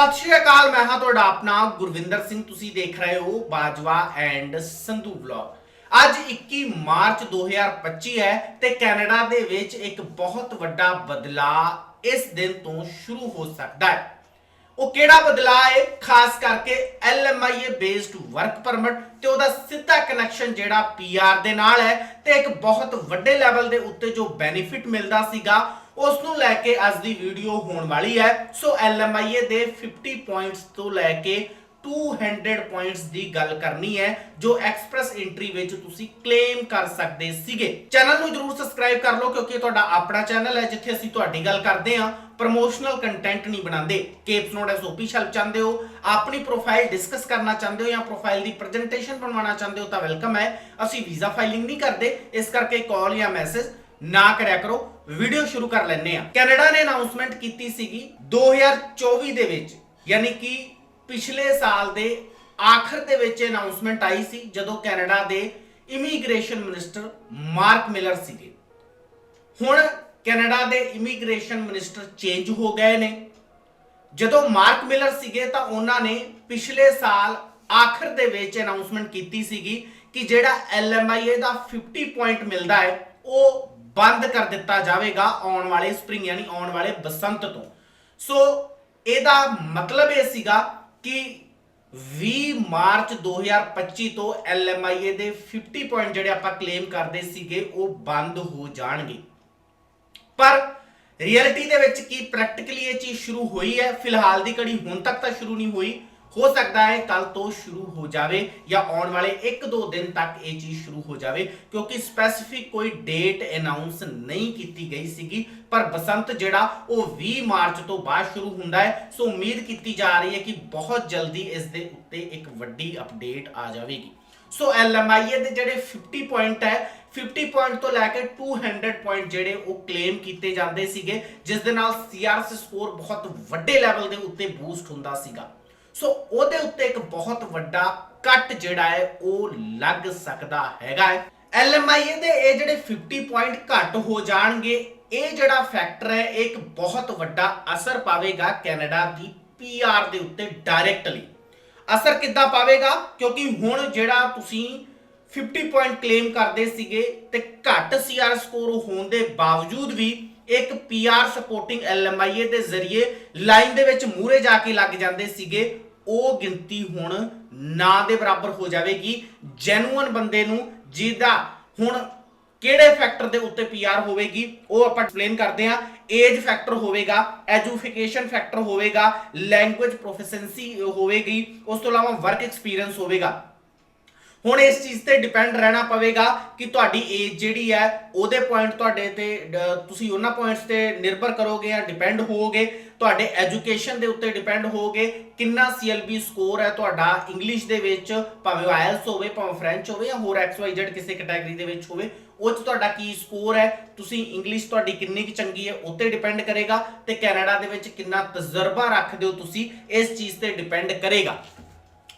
ਸਤਿ ਸ਼੍ਰੀ ਅਕਾਲ, ਮੈਂ ਹਾਂ ਤੁਹਾਡਾ ਆਪਣਾ ਗੁਰਵਿੰਦਰ ਸਿੰਘ। ਤੁਸੀਂ ਦੇਖ ਰਹੇ ਹੋ ਬਾਜਵਾ ਐਂਡ ਸੰਧੂ ਵਲੌਗ। ਅੱਜ 21 ਮਾਰਚ 2025 ਹੈ ਤੇ ਕੈਨੇਡਾ ਦੇ ਵਿੱਚ ਇੱਕ ਬਹੁਤ ਵੱਡਾ ਬਦਲਾਅ ਇਸ ਦਿਨ ਤੋਂ ਸ਼ੁਰੂ ਹੋ ਸਕਦਾ ਹੈ। ਉਹ ਕਿਹੜਾ ਬਦਲਾਅ ਹੈ? ਖਾਸ ਕਰਕੇ LMIA ਬੇਸਡ ਵਰਕ ਪਰਮਿਟ ਤੇ ਉਹਦਾ ਸਿੱਧਾ ਕਨੈਕਸ਼ਨ ਜਿਹੜਾ PR ਦੇ ਨਾਲ ਹੈ ਤੇ ਇੱਕ ਬਹੁਤ ਵੱਡੇ ਲੈਵਲ ਦੇ ਉੱਤੇ ਜੋ ਬੈਨੀਫਿਟ ਮਿਲਦਾ ਸੀਗਾ ਉਸ ਨੂੰ ਲੈ ਕੇ ਅੱਜ ਦੀ ਵੀਡੀਓ ਹੋਣ ਵਾਲੀ ਹੈ। ਸੋ LMIA ਦੇ 50 ਪੁਆਇੰਟਸ ਤੋਂ ਲੈ ਕੇ 200 ਪੁਆਇੰਟਸ ਦੀ ਗੱਲ ਕਰਨੀ ਹੈ, ਜੋ ਐਕਸਪ੍ਰੈਸ ਐਂਟਰੀ ਵਿੱਚ ਤੁਸੀਂ ਕਲੇਮ ਕਰ ਸਕਦੇ ਸੀਗੇ। ਚੈਨਲ ਨੂੰ ਜਰੂਰ ਸਬਸਕ੍ਰਾਈਬ ਕਰ ਲਓ, ਕਿਉਂਕਿ ਇਹ ਤੁਹਾਡਾ ਆਪਣਾ ਚੈਨਲ ਹੈ, ਜਿੱਥੇ ਅਸੀਂ ਤੁਹਾਡੀ ਗੱਲ ਕਰਦੇ ਹਾਂ। ਪ੍ਰੋਮੋਸ਼ਨਲ ਕੰਟੈਂਟ ਨਹੀਂ ਬਣਾਉਂਦੇ। ਕੇਪਸ ਨੋਟ ਐਸ ਓਫੀਸ਼ੀਅਲ ਚਾਹੁੰਦੇ ਹੋ, ਆਪਣੀ ਪ੍ਰੋਫਾਈਲ ਡਿਸਕਸ ਕਰਨਾ ਚਾਹੁੰਦੇ ਹੋ ਜਾਂ ਪ੍ਰੋਫਾਈਲ ਦੀ ਪ੍ਰੈਜੈਂਟੇਸ਼ਨ ਬਣਵਾਉਣਾ ਚਾਹੁੰਦੇ ਹੋ ਤਾਂ ਵੈਲਕਮ ਹੈ। ਅਸੀਂ ਵੀਜ਼ਾ ਫਾਈਲਿੰਗ ਨਹੀਂ ਕਰਦੇ, ਇਸ ਕਰਕੇ ਕਾਲ ਜਾਂ ਮੈਸੇਜ ਨਾ ਕਰਿਆ ਕਰੋ ਵੀਡੀਓ ਸ਼ੁਰੂ ਕਰ ਲੈਂਦੇ ਆ ਕੈਨੇਡਾ ਨੇ ਅਨਾਉਂਸਮੈਂਟ ਕੀਤੀ ਸੀਗੀ 2024 ਦੇ ਵਿੱਚ, ਯਾਨੀ ਕਿ ਪਿਛਲੇ ਸਾਲ ਦੇ ਆਖਰ ਦੇ ਵਿੱਚ ਅਨਾਉਂਸਮੈਂਟ ਆਈ ਸੀ, ਜਦੋਂ ਕੈਨੇਡਾ ਦੇ ਇਮੀਗ੍ਰੇਸ਼ਨ ਮਿਨਿਸਟਰ ਮਾਰਕ ਮਿਲਰ ਸੀਗੇ। ਹੁਣ ਕੈਨੇਡਾ ਦੇ ਇਮੀਗ੍ਰੇਸ਼ਨ ਮਿਨਿਸਟਰ ਚੇਂਜ ਹੋ ਗਏ ਨੇ। ਜਦੋਂ ਮਾਰਕ ਮਿਲਰ ਸੀਗੇ ਤਾਂ ਉਹਨਾਂ ਨੇ ਪਿਛਲੇ ਸਾਲ ਆਖਰ ਦੇ ਵਿੱਚ ਅਨਾਉਂਸਮੈਂਟ ਕੀਤੀ ਸੀਗੀ ਕਿ ਜਿਹੜਾ LMIA ਦਾ 50 ਪੁਆਇੰਟ ਮਿਲਦਾ ਹੈ, ਉਹ ਬੰਦ ਕਰ ਦਿੱਤਾ ਜਾਵੇਗਾ ਆਉਣ ਵਾਲੇ ਸਪ੍ਰਿੰਗ ਯਾਨੀ ਆਉਣ ਵਾਲੇ ਬਸੰਤ ਤੋਂ। ਸੋ ਇਹਦਾ ਮਤਲਬ ਇਹ ਸੀਗਾ ਕਿ 20 ਮਾਰਚ 2025 ਤੋਂ LMIA ਦੇ 50 ਪੁਆਇੰਟ ਜਿਹੜੇ ਆਪਾਂ ਕਲੇਮ ਕਰਦੇ ਸੀਗੇ, ਉਹ ਬੰਦ ਹੋ ਜਾਣਗੇ। ਪਰ ਰਿਐਲਿਟੀ ਦੇ ਵਿੱਚ ਕੀ ਪ੍ਰੈਕਟੀਕਲੀ ਇਹ ਚੀਜ਼ ਸ਼ੁਰੂ ਹੋਈ ਹੈ, ਫਿਲਹਾਲ ਦੀ ਘੜੀ ਹੁਣ ਤੱਕ ਤਾਂ ਸ਼ੁਰੂ ਨਹੀਂ ਹੋਈ। ਹੋ ਸਕਦਾ ਹੈ ਕੱਲ ਤੋਂ ਸ਼ੁਰੂ ਹੋ ਜਾਵੇ ਜਾਂ ਆਉਣ ਵਾਲੇ 1-2 ਦਿਨ ਤੱਕ ਇਹ ਚੀਜ਼ ਸ਼ੁਰੂ ਹੋ ਜਾਵੇ, ਕਿਉਂਕਿ ਸਪੈਸੀਫਿਕ ਕੋਈ ਡੇਟ ਅਨਾਉਂਸ ਨਹੀਂ ਕੀਤੀ ਗਈ ਸੀਗੀ, ਪਰ ਬਸੰਤ ਜਿਹੜਾ ਉਹ 20 ਮਾਰਚ ਤੋਂ ਬਾਅਦ ਸ਼ੁਰੂ ਹੁੰਦਾ ਹੈ। ਸੋ ਉਮੀਦ ਕੀਤੀ ਜਾ ਰਹੀ ਹੈ ਕਿ ਬਹੁਤ ਜਲਦੀ ਇਸ ਦੇ ਉੱਤੇ ਇੱਕ ਵੱਡੀ ਅਪਡੇਟ ਆ ਜਾਵੇਗੀ। ਸੋ LMIA ਦੇ ਜਿਹੜੇ 50 ਪੁਆਇੰਟ ਹੈ 50 ਪੁਆਇੰਟ ਤੋਂ ਲੈ ਕੇ 200 ਪੁਆਇੰਟ ਜਿਹੜੇ ਉਹ ਕਲੇਮ ਕੀਤੇ ਜਾਂਦੇ ਸੀਗੇ, ਜਿਸ ਦੇ ਨਾਲ CRS ਸਕੋਰ ਬਹੁਤ ਵੱਡੇ ਲੈਵਲ ਦੇ ਉੱਤੇ ਬੂਸਟ ਹੁੰਦਾ ਸੀਗਾ। ਸੋ ਉਹਦੇ ਉੱਤੇ ਇੱਕ ਬਹੁਤ ਵੱਡਾ ਕੱਟ ਜਿਹੜਾ ਹੈ, ਉਹ ਲੱਗ ਸਕਦਾ ਹੈਗਾ ਹੈ। LMIA ਦੇ ਇਹ ਜਿਹੜੇ 50 ਪੁਆਇੰਟ ਘੱਟ ਹੋ ਜਾਣਗੇ, ਇਹ ਜਿਹੜਾ ਫੈਕਟਰ ਹੈ, ਇਹ ਇੱਕ ਬਹੁਤ ਵੱਡਾ ਅਸਰ ਪਾਵੇਗਾ ਕੈਨੇਡਾ ਦੀ PR ਦੇ ਉੱਤੇ ਡਾਇਰੈਕਟਲੀ ਅਸਰ ਕਿੱਦਾਂ ਪਾਵੇਗਾ? ਕਿਉਂਕਿ ਹੁਣ ਜਿਹੜਾ ਤੁਸੀਂ 50 ਪੁਆਇੰਟ ਕਲੇਮ ਕਰਦੇ ਸੀਗੇ, ਤੇ ਘੱਟ CR ਸਕੋਰ ਹੋਣ ਦੇ ਬਾਵਜੂਦ ਵੀ ਇੱਕ PR ਸਪੋਰਟਿੰਗ LMIA ਦੇ ਜ਼ਰੀਏ ਲਾਈਨ ਦੇ ਵਿੱਚ ਮੂਰੇ ਜਾ ਕੇ ਲੱਗ ਜਾਂਦੇ ਸੀਗੇ, ਉਹ ਗਿਣਤੀ ਹੁਣ ਨਾ ਦੇ ਬਰਾਬਰ ਹੋ ਜਾਵੇਗੀ। ਜੈਨੂਅਨ ਬੰਦੇ ਨੂੰ ਜਿਹਦਾ ਹੁਣ ਕਿਹੜੇ ਫੈਕਟਰ ਦੇ ਉੱਤੇ PR ਹੋਵੇਗੀ, ਉਹ ਆਪਾਂ ਐਕਸਪਲੇਨ ਕਰਦੇ ਹਾਂ। ਏਜ ਫੈਕਟਰ ਹੋਵੇਗਾ ਐਜੂਕੇਸ਼ਨ ਫੈਕਟਰ ਹੋਵੇਗਾ ਲੈਂਗੁਏਜ ਪ੍ਰੋਫੀਸ਼ੀਐਂਸੀ ਹੋਵੇਗੀ, ਉਸ ਤੋਂ ਇਲਾਵਾ ਵਰਕ ਐਕਸਪੀਰੀਅੰਸ ਹੋਵੇਗਾ। ਹੁਣ ਇਸ ਚੀਜ਼ ਤੇ ਡਿਪੈਂਡ ਰਹਿਣਾ ਪਵੇਗਾ ਕਿ ਤੁਹਾਡੀ ਏਜ ਜਿਹੜੀ ਹੈ, ਉਹਦੇ ਪੁਆਇੰਟ ਤੁਹਾਡੇ ਤੇ ਤੁਸੀਂ ਉਹਨਾਂ ਪੁਆਇੰਟਸ ਤੇ ਨਿਰਭਰ ਕਰੋਗੇ ਜਾਂ ਡਿਪੈਂਡ ਹੋਵੋਗੇ। ਤੁਹਾਡੇ ਐਜੂਕੇਸ਼ਨ ਦੇ ਉੱਤੇ ਡਿਪੈਂਡ ਹੋਗੇ ਕਿੰਨਾ CLB ਸਕੋਰ ਹੈ ਤੁਹਾਡਾ ਇੰਗਲਿਸ਼ ਦੇ ਵਿੱਚ, ਭਾਵੇਂ ਆਇਲਸ ਹੋਵੇ, ਭਾਵੇਂ ਫ੍ਰੈਂਚ ਹੋਵੇ ਜਾਂ ਹੋਰ XYZ ਕਿਸੇ ਕੈਟਾਗਰੀ ਦੇ ਵਿੱਚ ਹੋਵੇ, ਉਹ 'ਚ ਤੁਹਾਡਾ ਕੀ ਸਕੋਰ ਹੈ? ਤੁਸੀਂ ਇੰਗਲਿਸ਼ ਤੁਹਾਡੀ ਕਿੰਨੀ ਕੁ ਚੰਗੀ ਹੈ ਉੱਤੇ ਡਿਪੈਂਡ ਕਰੇਗਾ ਤੇ ਕੈਨੇਡਾ ਦੇ ਵਿੱਚ ਕਿੰਨਾ ਤਜਰਬਾ ਰੱਖਦੇ ਹੋ ਤੁਸੀਂ, ਇਸ ਚੀਜ਼ ਤੇ ਡਿਪੈਂਡ ਕਰੇਗਾ।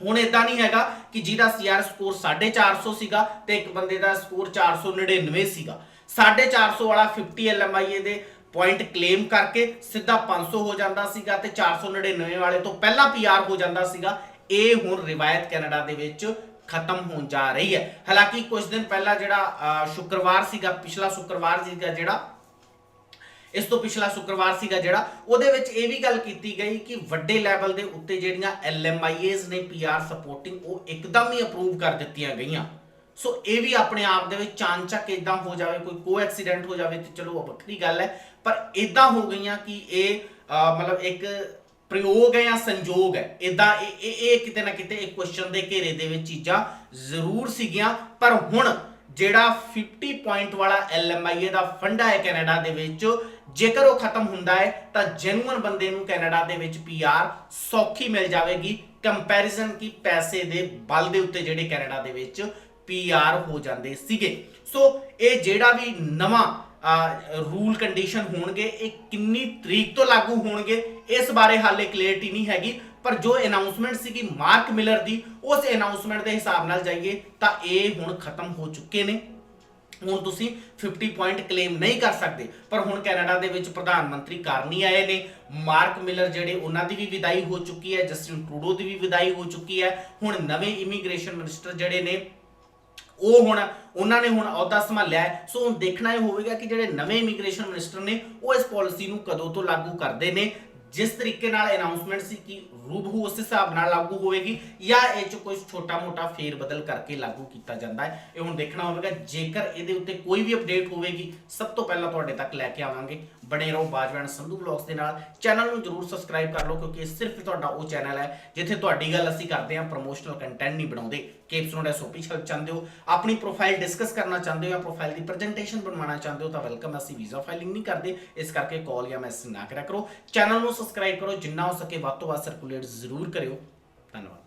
ਹੁਣ ਇਦਾਂ ਨਹੀਂ ਹੈਗਾ ਕਿ ਜਿਹਦਾ CR ਸਕੋਰ 450 ਸੀਗਾ ਤੇ ਇੱਕ ਬੰਦੇ ਦਾ ਸਕੋਰ 499 ਸੀਗਾ। 450 ਵਾਲਾ 50 LMIA ਦੇ ਪੁਆਇੰਟ ਕਲੇਮ ਕਰਕੇ ਸਿੱਧਾ 500 ਹੋ ਜਾਂਦਾ ਸੀਗਾ ਤੇ 499 ਵਾਲੇ ਤੋਂ ਪਹਿਲਾਂ PR ਹੋ ਜਾਂਦਾ ਸੀਗਾ। ਇਹ ਹੁਣ ਰਿਵਾਇਤ ਕੈਨੇਡਾ ਦੇ ਵਿੱਚ ਖਤਮ ਹੋਣ ਜਾ ਰਹੀ ਹੈ। ਹਾਲਾਂਕਿ ਕੁਝ ਦਿਨ ਪਹਿਲਾਂ ਜਿਹੜਾ ਅਹ, ਸ਼ੁੱਕਰਵਾਰ ਸੀਗਾ ਪਿਛਲਾ ਸ਼ੁੱਕਰਵਾਰ ਸੀਗਾ ਜਿਹੜਾ ਇਸ ਤੋਂ ਪਿਛਲਾ ਸ਼ੁੱਕਰਵਾਰ ਸੀਗਾ ਜਿਹੜਾ, ਉਹਦੇ ਵਿੱਚ ਇਹ ਵੀ ਗੱਲ ਕੀਤੀ ਗਈ ਕਿ ਵੱਡੇ ਲੈਵਲ ਦੇ ਉੱਤੇ ਜਿਹੜੀਆਂ LMIAs ਨੇ PR ਸਪੋਰਟਿੰਗ, ਉਹ ਇੱਕਦਮ ਹੀ ਅਪਰੂਵ ਕਰ ਦਿੱਤੀਆਂ ਗਈਆਂ। ਸੋ ਇਹ ਵੀ ਆਪਣੇ ਆਪ ਦੇ ਵਿੱਚ ਚਾਂਚਕ ਇਦਾਂ ਹੋ ਜਾਵੇ, ਕੋਈ ਕੋ ਐਕਸੀਡੈਂਟ ਹੋ ਜਾਵੇ ਤੇ ਚਲੋ ਉਹ ਵੱਖਰੀ ਗੱਲ ਹੈ, ਪਰ ਇਦਾਂ ਹੋ ਗਈਆਂ ਕਿ ਇਹ ਮਤਲਬ ਇੱਕ ਪ੍ਰਯੋਗ ਹੈ ਜਾਂ ਸੰਜੋਗ ਹੈ। ਇਦਾਂ ਇਹ ਇਹ ਇਹ ਕਿਤੇ ਨਾ ਕਿਤੇ ਇੱਕ ਕੁਐਸਚਨ ਦੇ ਘੇਰੇ ਦੇ ਵਿੱਚ ਚੀਜ਼ਾਂ ਜ਼ਰੂਰ ਸੀਗੀਆਂ, ਪਰ ਹੁਣ ਜਿਹੜਾ 50 ਪੁਆਇੰਟ ਵਾਲਾ LMIA ਦਾ ਫੰਡਾ ਹੈ ਕੈਨੇਡਾ ਦੇ ਵਿੱਚ, ਜੇਕਰ ਉਹ ਖਤਮ ਹੁੰਦਾ ਹੈ, ਤਾਂ ਜੈਨੂਅਨ ਬੰਦੇ ਨੂੰ ਕੈਨੇਡਾ ਦੇ ਵਿੱਚ PR ਸੌਖੀ ਮਿਲ ਜਾਵੇਗੀ। ਕੰਪੈਰੀਜ਼ਨ ਕੀ ਪੈਸੇ ਦੇ ਬਲ ਦੇ ਉੱਤੇ ਜਿਹੜੇ ਕੈਨੇਡਾ ਦੇ ਵਿੱਚ PR ਹੋ ਜਾਂਦੇ ਸੀਗੇ। ਸੋ ਇਹ ਜਿਹੜਾ ਵੀ ਨਵਾਂ ਰੂਲ ਕੰਡੀਸ਼ਨ ਹੋਣਗੇ, ਇਹ ਕਿੰਨੀ ਤਰੀਕ ਤੋਂ ਲਾਗੂ ਹੋਣਗੇ, ਇਸ ਬਾਰੇ ਹਾਲੇ ਕਲੀਅਰਟੀ ਨਹੀਂ ਹੈਗੀ। ਪਰ ਜੋ ਅਨਾਉਂਸਮੈਂਟ ਸੀਗੀ ਮਾਰਕ ਮਿਲਰ ਦੀ, ਉਸ ਅਨਾਉਂਸਮੈਂਟ ਦੇ ਹਿਸਾਬ ਨਾਲ ਜਾਈਏ, ਤਾਂ ਇਹ ਹੁਣ ਖਤਮ ਹੋ ਚੁੱਕੇ ਨੇ। ਹੁਣ ਤੁਸੀਂ 50 ਪੁਆਇੰਟ ਕਲੇਮ ਨਹੀਂ ਕਰ ਸਕਦੇ, ਪਰ ਹੁਣ ਕੈਨੇਡਾ ਦੇ ਵਿੱਚ ਪ੍ਰਧਾਨ ਮੰਤਰੀ ਕਾਰਨੀ ਆਏ ਨੇ। ਮਾਰਕ ਮਿਲਰ ਜਿਹੜੇ ਉਹਨਾਂ ਦੀ ਵੀ ਵਿਦਾਈ ਹੋ ਚੁੱਕੀ ਹੈ, ਜਸਟਿਨ ਟਰੂਡੋ ਦੀ ਵੀ ਵਿਦਾਈ ਹੋ ਚੁੱਕੀ ਹੈ। ਹੁਣ ਨਵੇਂ ਇਮੀਗ੍ਰੇਸ਼ਨ ਮਿਨਿਸਟਰ ਜਿਹੜੇ ਨੇ, ਉਹ ਹੁਣ, ਉਹਨਾਂ ਨੇ ਹੁਣ ਅਹੁਦਾ ਸੰਭਾਲਿਆ ਸੋ ਹੁਣ ਦੇਖਣਾ ਇਹ ਹੋਵੇਗਾ ਕਿ ਜਿਹੜੇ ਨਵੇਂ ਇਮੀਗ੍ਰੇਸ਼ਨ ਮਿਨਿਸਟਰ ਨੇ, ਉਹ ਇਸ ਪਾਲਿਸੀ ਨੂੰ ਕਦੋਂ ਤੋਂ ਲਾਗੂ ਕਰਦੇ ਨੇ। ਜਿਸ ਤਰੀਕੇ ਨਾਲ ਅਨਾਉਂਸਮੈਂਟ ਸੀ ਕਿ ਰੂਬਹੂ ਉਸ ਹਿਸਾਬ ਨਾਲ ਲਾਗੂ ਹੋਵੇਗੀ ਜਾਂ ਇਹ ਚ ਕੋਈ ਛੋਟਾ-ਮੋਟਾ ਫੇਰ ਬਦਲ ਕਰਕੇ ਲਾਗੂ ਕੀਤਾ ਜਾਂਦਾ ਹੈ, ਇਹ ਹੁਣ ਦੇਖਣਾ ਹੋਵੇਗਾ। ਜੇਕਰ ਇਹਦੇ ਉੱਤੇ ਕੋਈ ਵੀ ਅਪਡੇਟ ਹੋਵੇਗੀ, ਸਭ ਤੋਂ ਪਹਿਲਾਂ ਤੁਹਾਡੇ ਤੱਕ ਲੈ ਕੇ ਆਵਾਂਗੇ। ਬਣੇ ਰਹੋ ਬਾਜਵੈਨ ਸੰਧੂ ਵਲੌਗਸ ਦੇ ਨਾਲ। ਚੈਨਲ ਨੂੰ ਜਰੂਰ ਸਬਸਕ੍ਰਾਈਬ ਕਰ ਲਓ, ਕਿਉਂਕਿ ਸਿਰਫ ਤੁਹਾਡਾ ਉਹ ਚੈਨਲ ਹੈ, ਜਿੱਥੇ ਤੁਹਾਡੀ ਗੱਲ ਅਸੀਂ ਕਰਦੇ ਹਾਂ ਪ੍ਰੋਮੋਸ਼ਨਲ ਕੰਟੈਂਟ ਨਹੀਂ ਬਣਾਉਂਦੇ। ਕੇਪਸ ਨੋਟ ਐਸ ਓਫੀਸ਼ੀਅਲ ਚਾਹੁੰਦੇ ਹੋ, ਆਪਣੀ ਪ੍ਰੋਫਾਈਲ ਡਿਸਕਸ ਕਰਨਾ ਚਾਹੁੰਦੇ ਹੋ ਜਾਂ ਪ੍ਰੋਫਾਈਲ ਦੀ ਪ੍ਰੈਜੈਂਟੇਸ਼ਨ ਬਣਵਾਉਣਾ ਚਾਹੁੰਦੇ ਹੋ, ਤਾਂ ਵੈਲਕਮ ਅਸੀਂ ਵੀਜ਼ਾ ਫਾਈਲਿੰਗ ਨਹੀਂ ਕਰਦੇ। ਇਸ ਕਰਕੇ ਕਾਲ ਜਾਂ ਮੈਸੇਜ ਨਾ ਕਰਿਆ ਕਰੋ। ਚੈਨਲ ਨੂੰ ਸਬਸਕ੍ਰਾਈਬ ਕਰੋ, ਜਿੰਨਾ ਹੋ ਸਕੇ ਵੱਧ ਤੋਂ ਵੱਧ ਸਰਕੂਲੇਟ ਜ਼ਰੂਰ ਕਰਿਓ। ਧੰਨਵਾਦ।